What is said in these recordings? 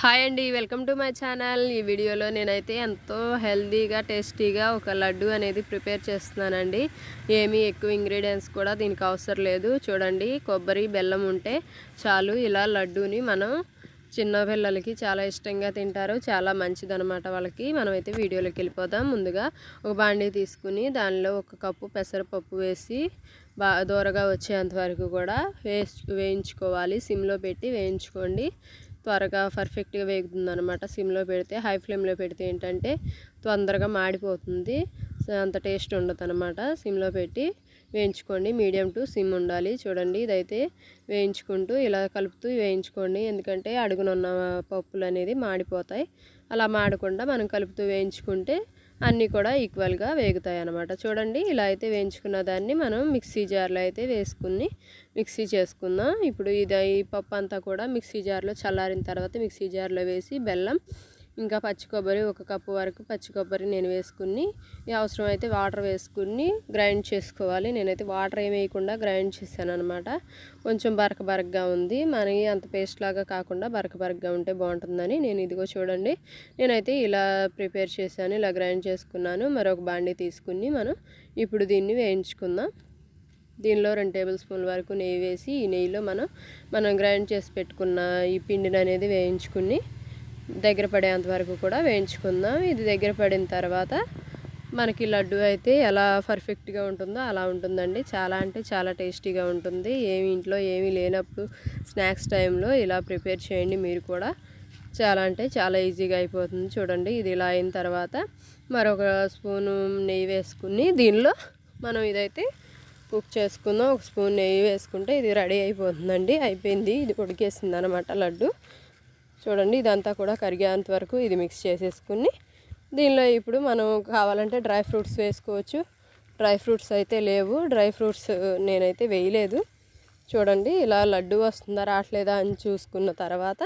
Hi అండి welcome to my channel. ఈ వీడియోలో నేనైతే ఎంతో హెల్తీగా టేస్టీగా ఒక లడ్డు అనేది ప్రిపేర్ చేస్తున్నానండి. ఏమీ ఎక్కువ ఇంగ్రీడియంట్స్ కూడా దీనికి అవసరం లేదు. చూడండి కొబ్బరి బెల్లం ఉంటే చాలు. ఇలా లడ్డూని మనం చిన్న పిల్లలకి చాలా ఇష్టంగా తింటారు. చాలా మంచిదనమాట వాళ్ళకి. మనమైతే వీడియోలోకి వెళ్ళిపోదాం. ముందుగా ఒక బాండీ తీసుకుని దానిలో ఒక కప్పు పెసరపప్పు వేసి బా దూరగా వచ్చేంత వరకు కూడా వేయించుకోవాలి. సిమ్లో పెట్టి వేయించుకోండి. త్వరగా పర్ఫెక్ట్గా వేగుతుంది అనమాట సిమ్లో పెడితే హై ఫ్లేమ్లో పెడితే ఏంటంటే తొందరగా మాడిపోతుంది. అంత టేస్ట్ ఉండదు అనమాట సిమ్లో పెట్టి వేయించుకోండి. మీడియం టు సిమ్ ఉండాలి. చూడండి ఇదైతే వేయించుకుంటూ ఇలా కలుపుతూ వేయించుకోండి. ఎందుకంటే అడుగునున్న పప్పులు అనేది మాడిపోతాయి. అలా మాడకుండా మనం కలుపుతూ వేయించుకుంటే అన్నీ కూడా ఈక్వల్గా వేగుతాయి అన్నమాట చూడండి ఇలా అయితే వేయించుకున్న దాన్ని మనం మిక్సీ జార్లో అయితే వేసుకుని మిక్సీ చేసుకుందాం. ఇప్పుడు ఇది ఈ పప్పు అంతా కూడా మిక్సీ జార్లో చల్లారిన తర్వాత మిక్సీ జార్లో వేసి బెల్లం ఇంకా పచ్చి కొబ్బరి ఒక కప్పు వరకు పచ్చి కొబ్బరి నేను వేసుకుని అవసరమైతే వాటర్ వేసుకుని గ్రైండ్ చేసుకోవాలి. నేనైతే వాటర్ ఏమి వేయకుండా గ్రైండ్ చేశాను అనమాట కొంచెం బరక బరకగా ఉంది. మనకి అంత పేస్ట్ లాగా కాకుండా బరక బరకగా ఉంటే బాగుంటుందని నేను ఇదిగో చూడండి. నేనైతే ఇలా ప్రిపేర్ చేశాను ఇలా గ్రైండ్ చేసుకున్నాను. మరొక బాండి తీసుకుని మనం ఇప్పుడు దీన్ని వేయించుకుందాం. దీనిలో రెండు టేబుల్ స్పూన్ల వరకు నెయ్యి వేసి ఈ నెయ్యిలో మనం మనం గ్రైండ్ చేసి పెట్టుకున్న ఈ పిండిని అనేది వేయించుకుని దగ్గర పడేంత వరకు కూడా వేయించుకుందాం. ఇది దగ్గర పడిన తర్వాత మనకి లడ్డు అయితే ఎలా పర్ఫెక్ట్గా ఉంటుందో అలా ఉంటుందండి. చాలా అంటే చాలా టేస్టీగా ఉంటుంది. ఏమి ఇంట్లో ఏమీ లేనప్పుడు స్నాక్స్ టైంలో ఇలా ప్రిపేర్ చేయండి. మీరు కూడా చాలా అంటే చాలా ఈజీగా అయిపోతుంది. చూడండి ఇది ఇలా అయిన తర్వాత మరొక స్పూను నెయ్యి వేసుకుని దీనిలో మనం ఇదైతే కుక్ చేసుకుందాం. ఒక స్పూన్ నెయ్యి వేసుకుంటే ఇది రెడీ అయిపోతుందండి. అయిపోయింది. ఇది ఉడికేసింది అనమాట లడ్డు. చూడండి ఇదంతా కూడా కరిగేంత వరకు ఇది మిక్స్ చేసేసుకుని దీనిలో ఇప్పుడు మనం కావాలంటే డ్రై ఫ్రూట్స్ వేసుకోవచ్చు. డ్రై ఫ్రూట్స్ అయితే లేవు. డ్రై ఫ్రూట్స్ నేనైతే వేయలేదు. చూడండి ఇలా లడ్డు వస్తుందా రావట్లేదా అని చూసుకున్న తర్వాత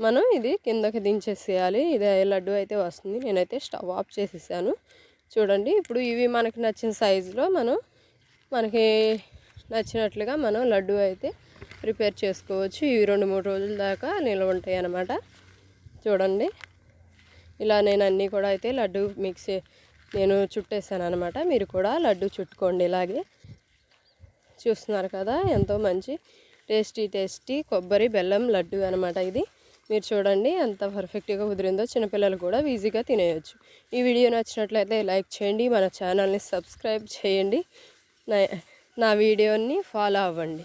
మనం ఇది కిందకి దించేసేయాలి. ఇది లడ్డు అయితే వస్తుంది. నేనైతే స్టవ్ ఆఫ్ చేసేసాను. చూడండి ఇప్పుడు ఇవి మనకి నచ్చిన సైజులో మనం మనకి నచ్చినట్లుగా మనం లడ్డు అయితే ప్రిపేర్ చేసుకోవచ్చు. ఇవి రెండు మూడు రోజుల దాకా నిల్వ ఉంటాయి అన్నమాట. చూడండి. ఇలా నేను అన్నీ కూడా అయితే లడ్డు మిక్స్ నేను చుట్టేసాను అనమాట మీరు కూడా లడ్డు చుట్టుకోండి ఇలాగే. చూస్తున్నారు కదా ఎంతో మంచి టేస్టీ టేస్టీ కొబ్బరి బెల్లం లడ్డు అనమాట ఇది. మీరు చూడండి ఎంత పర్ఫెక్ట్గా కుదిరిందో. చిన్నపిల్లలు కూడా ఈజీగా తినేయచ్చు. ఈ వీడియో నచ్చినట్లయితే లైక్ చేయండి. మన ఛానల్ని సబ్స్క్రైబ్ చేయండి. నా వీడియోని ఫాలో అవ్వండి.